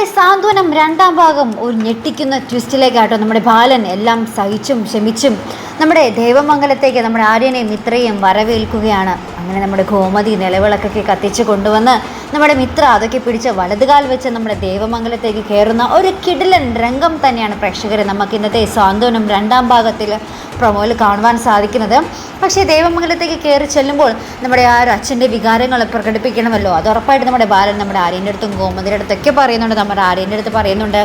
രണ്ടാം ഭാഗം ഒരു ഞെട്ടിക്കുന്ന ട്വിസ്റ്റിലേക്കാട്ടോ നമ്മുടെ ബാലൻ എല്ലാം സഹിച്ചും ക്ഷമിച്ചും നമ്മുടെ ദേവമംഗലത്തേക്ക് നമ്മുടെ ആര്യനെയും മിത്രയും വരവേൽക്കുകയാണ്. അങ്ങനെ നമ്മുടെ ഗോമതി നിലവിളക്കൊക്കെ കത്തിച്ച് കൊണ്ടുവന്ന് നമ്മുടെ മിത്ര അതൊക്കെ പിടിച്ച് വലതുകാൽ വെച്ച് നമ്മുടെ ദേവമംഗലത്തേക്ക് കയറുന്ന ഒരു കിടിലൻ രംഗം തന്നെയാണ് പ്രേക്ഷകരെ നമുക്ക് ഇന്നത്തെ സാന്ത്വനം രണ്ടാം ഭാഗത്തിൽ പ്രൊമോയിൽ കാണുവാൻ സാധിക്കുന്നത്. പക്ഷേ ദേവമംഗലത്തേക്ക് കയറി ചെല്ലുമ്പോൾ നമ്മുടെ ആ ഒരു അച്ഛന്റെ വികാരങ്ങൾ പ്രകടിപ്പിക്കണമല്ലോ. അത് ഉറപ്പായിട്ട് നമ്മുടെ ബാലൻ നമ്മുടെ ആര്യന്റെ അടുത്തും ഗോമതിയുടെ അടുത്തൊക്കെ പറയുന്നുണ്ട്. നമ്മുടെ ആര്യന്റെ അടുത്ത് പറയുന്നുണ്ട്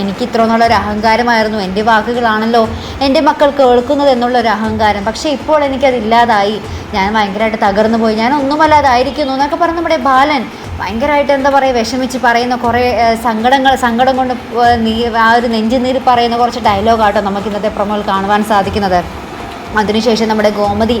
എനിക്ക് ഇത്ര എന്നുള്ള ഒരു അഹങ്കാരമായിരുന്നു. എന്റെ വാക്കുകളാണല്ലോ എന്റെ മക്കൾ കേൾക്കുന്നത് എന്നുള്ള ഒരു അഹങ്കാരം. പക്ഷേ ഇപ്പോൾ എനിക്കതില്ലാതായി. ഞാൻ ഭയങ്കരമായിട്ട് തകർന്നു പോയി ഞാൻ ഒന്നുമല്ലാതായിരിക്കുന്നു എന്നൊക്കെ പറഞ്ഞ് നമ്മുടെ ബാലൻ ഭയങ്കരമായിട്ട് എന്താ പറയുക വിഷമിച്ച് പറയുന്ന കുറേ സങ്കടങ്ങൾ സങ്കടം കൊണ്ട് നീ ആ ഒരു നെഞ്ചുനീര് പറയുന്ന കുറച്ച് ഡയലോഗാട്ടോ നമുക്ക് ഇന്നത്തെ പ്രൊമോയിൽ കാണുവാൻ സാധിക്കുന്നത്. അതിനുശേഷം നമ്മുടെ ഗോമതി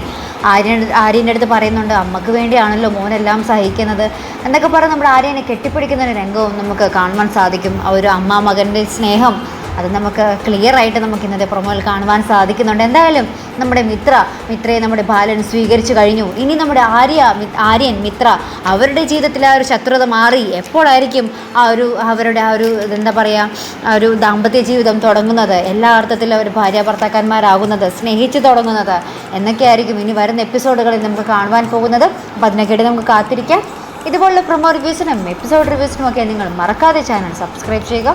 ആര്യൻ ആര്യന്റെ അടുത്ത് പറയുന്നുണ്ട് അമ്മയ്ക്ക് വേണ്ടിയാണല്ലോ മോനെല്ലാം സഹിക്കുന്നത്. എന്നൊക്കെ പറഞ്ഞ് നമ്മുടെ ആര്യനെ കെട്ടിപ്പിടിക്കുന്ന ഒരു രംഗവും നമുക്ക് കാണുവാൻ സാധിക്കും. ആ ഒരു അമ്മ മകന്റെ സ്നേഹം അത് നമുക്ക് ക്ലിയർ ആയിട്ട് നമുക്ക് ഇന്നത്തെ പ്രൊമോയിൽ കാണുവാൻ സാധിക്കുന്നുണ്ട്. എന്തായാലും നമ്മുടെ മിത്ര മിത്രയെ നമ്മുടെ ബാലൻ സ്വീകരിച്ചു കഴിഞ്ഞു. ഇനി നമ്മുടെ ആര്യ ആര്യൻ മിത്ര അവരുടെ ജീവിതത്തിലെ ആ ഒരു ശത്രുത മാറി. എപ്പോഴായിരിക്കും ആ ഒരു അവരുടെ ആ ഒരു എന്താ പറയുക ആ ഒരു ദാമ്പത്യ ജീവിതം തുടങ്ങുന്നത്? എല്ലാ അർത്ഥത്തിലും അവർ ഭാര്യ ഭർത്താക്കന്മാരാകുന്നത് സ്നേഹിച്ച് തുടങ്ങുന്നത് എന്നൊക്കെയായിരിക്കും ഇനി വരുന്ന എപ്പിസോഡുകളിൽ നമുക്ക് കാണുവാൻ പോകുന്നത്. അപ്പോൾ അതിനൊക്കെ നമുക്ക് കാത്തിരിക്കാം. ഇതുപോലുള്ള പ്രൊമോ റിവ്യൂസിനും എപ്പിസോഡ് റിവ്യൂസിനും ഒക്കെ നിങ്ങൾ മറക്കാതെ ചാനൽ സബ്സ്ക്രൈബ് ചെയ്യുക.